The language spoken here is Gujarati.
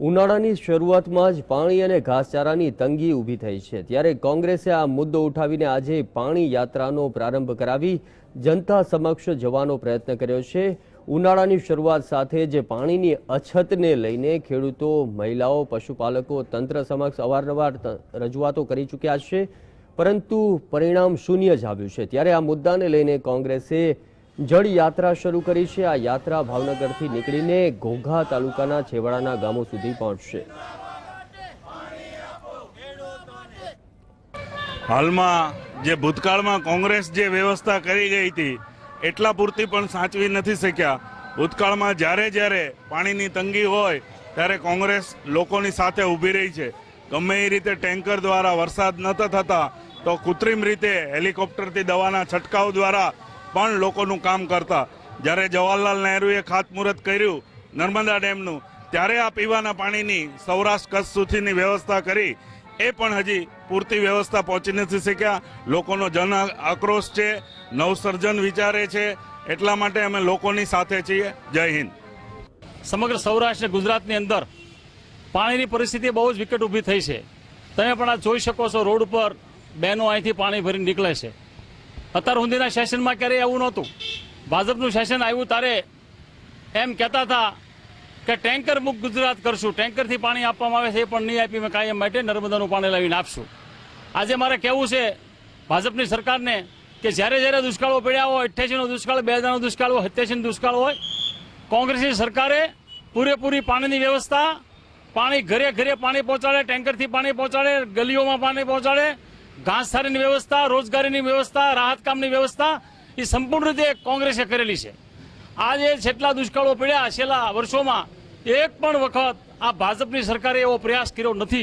ઉનાળાની શરૂઆતમાં જ પાણી અને ઘાસચારાની તંગી ઊભી થઈ છે. ત્યારે કોંગ્રેસે આ મુદ્દો ઉઠાવીને આજે પાણી યાત્રાનો પ્રારંભ કરાવી જનતા સમક્ષ જવાનો પ્રયત્ન કર્યો છે. ઉનાળાની શરૂઆત સાથે જ પાણીની અછતને લઈને ખેડૂતો, મહિલાઓ, પશુપાલકો, તંત્ર સમક્ષ અવારનવાર રજૂઆતો કરી ચૂક્યા છે. પરંતુ પરિણામ શૂન્ય જ આવ્યું છે. ત્યારે આ મુદ્દાને લઈને કોંગ્રેસે જળ યાત્રા શરૂ કરી છે. આ યાત્રા ભાવનગરથી નીકળીને ઘોઘા તાલુકાના છેવાડાના ગામો સુધી પહોંચશે. હાલમાં જે ભૂતકાળમાં કોંગ્રેસ જે વ્યવસ્થા કરી ગઈ હતી, એટલા પૂરતી પણ સાચવી નથી શક્યા. ભૂતકાળમાં જ્યારે જ્યારે પાણીની તંગી હોય, ત્યારે કોંગ્રેસ લોકોની સાથે ઊભી રહી છે. ગમે એ રીતે ટેન્કર દ્વારા વરસાદ નહોતા થતા, તો કૃત્રિમ રીતે હેલિકોપ્ટરથી દવાના છંટકાવ દ્વારા પણ લોકોનું કામ કરતા. જ્યારે જવાહરલાલ નહેરુએ ખાતમુહૂર્ત કર્યું નર્મદા ડેમનું, ત્યારે આ પીવાના પાણીની સૌરાષ્ટ્ર કચ્છ સુધીની વ્યવસ્થા કરી. એ પણ હજી પૂરતી વ્યવસ્થા પહોંચી નથી શક્યા. લોકોનો જન આક્રોશ છે, નવસર્જન વિચારે છે. એટલા માટે અમે લોકોની સાથે છીએ. જય હિન્દ. સમગ્ર સૌરાષ્ટ્ર ગુજરાતની અંદર પાણીની પરિસ્થિતિ બહુ જ વિકટ ઊભી થઈ છે. તમે પણ આ જોઈ શકો છો રોડ ઉપર બહેનો અહીંથી પાણી ભરીને નીકળે છે. અત્યાર સુધીના સેશનમાં ક્યારેય એવું નહોતું. ભાજપનું સેશન આવ્યું ત્યારે એમ કહેતા હતા કે ટેન્કર મુક્ત ગુજરાત કરશું. ટેન્કરથી પાણી આપવામાં આવે છે, એ પણ નહીં આપી. મેં કાયમ માટે નર્મદાનું પાણી લાવીને આપશું. આજે મારે કહેવું છે ભાજપની સરકારને કે જ્યારે જ્યારે દુષ્કાળો પડ્યા હોય, અઠ્યાસીનો દુષ્કાળ, બે હજારનો દુષ્કાળ હોય, સત્યાસીનો દુષ્કાળ હોય, કોંગ્રેસની સરકારે પૂરેપૂરી પાણીની વ્યવસ્થા, પાણી ઘરે ઘરે પાણી પહોંચાડે, ટેન્કરથી પાણી પહોંચાડે, ગલીઓમાં પાણી પહોંચાડે ઘાસચારાની વ્યવસ્થા, રોજગારીની વ્યવસ્થા, રાહત કામની વ્યવસ્થા, એ સંપૂર્ણ રીતે કોંગ્રેસે કરેલી છે. આજે જેટલા દુષ્કાળો પડ્યા છેલ્લા વર્ષોમાં, એક પણ વખત આ ભાજપની સરકારે એવો પ્રયાસ કર્યો નથી.